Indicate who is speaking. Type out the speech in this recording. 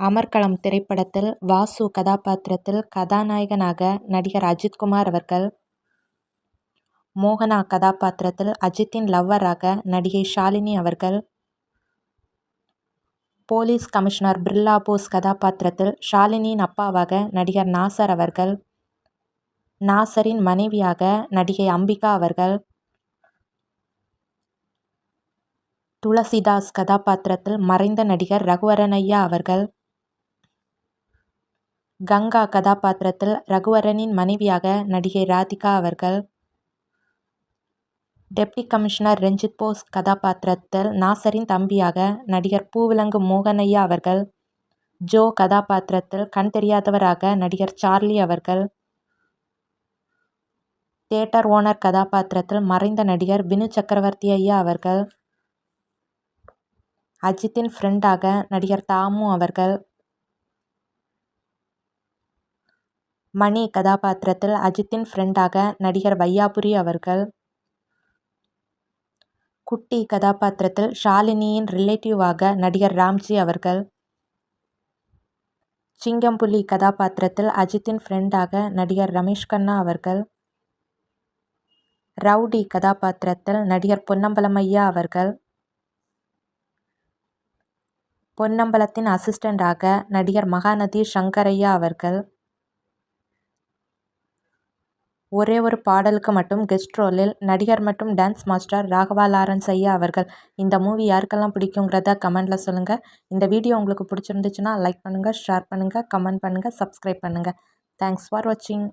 Speaker 1: அமர்க்களம் திரைப்படத்தில் வாசு கதாபாத்திரத்தில் கதாநாயகனாக நடிகர் அஜித்குமார் அவர்கள் மோகனா கதாபாத்திரத்தில் அஜித்தின் லவ்வராக நடிகை ஷாலினி அவர்கள் போலீஸ் கமிஷனர் பிர்லா போஸ் கதாபாத்திரத்தில் ஷாலினியின் அப்பாவாக நடிகர் நாசர் அவர்கள் நாசரின் மனைவியாக நடிகை அம்பிகா அவர்கள் துளசிதாஸ் கதாபாத்திரத்தில் மறைந்த நடிகர் ரகுவரனையா அவர்கள் கங்கா கதாபாத்திரத்தில் ரகுவரனின் மனைவியாக நடிகை ராதிகா அவர்கள். டெப்டி கமிஷனர் ரஞ்சித் போஸ் கதாபாத்திரத்தில் நாசரின் தம்பியாக நடிகர் பூவிலங்கு மோகனையா அவர்கள். ஜோ கதாபாத்திரத்தில் கண் தெரியாதவராக நடிகர் சார்லி அவர்கள். தியேட்டர் ஓனர் கதாபாத்திரத்தில் மறைந்த நடிகர் வினு சக்கரவர்த்தி ஐயா அவர்கள். அஜித்தின் ஃப்ரெண்டாக நடிகர் தாமு அவர்கள். மணி கதாபாத்திரத்தில் அஜித்தின் ஃப்ரெண்டாக நடிகர் வையாபுரி அவர்கள். குட்டி கதாபாத்திரத்தில் ஷாலினியின் ரிலேட்டிவாக நடிகர் ராம்ஜி அவர்கள். சிங்கம்புலி கதாபாத்திரத்தில் அஜித்தின் ஃப்ரெண்டாக நடிகர் ரமேஷ் கண்ணா அவர்கள். ரவுடி கதாபாத்திரத்தில் நடிகர் பொன்னம்பலம் ஐயா அவர்கள். பொன்னம்பலத்தின் அசிஸ்டண்டாக நடிகர் மகாநதி சங்கரையா அவர்கள். ஒரே ஒரு பாடலுக்கு மட்டும் கெஸ்ட் ரோலில் நடிகர் மற்றும் டான்ஸ் மாஸ்டர் ராகவா லாரன்ஸ் ஐயா அவர்கள். இந்த மூவி யாருக்கெல்லாம் பிடிக்குங்கிறத கமெண்டில் சொல்லுங்கள் இந்த வீடியோ உங்களுக்கு பிடிச்சிருந்துச்சுன்னா லைக் பண்ணுங்கள் ஷேர் பண்ணுங்கள் கமெண்ட் பண்ணுங்கள் சப்ஸ்கிரைப் பண்ணுங்கள் தேங்க்ஸ் ஃபார் வாட்சிங்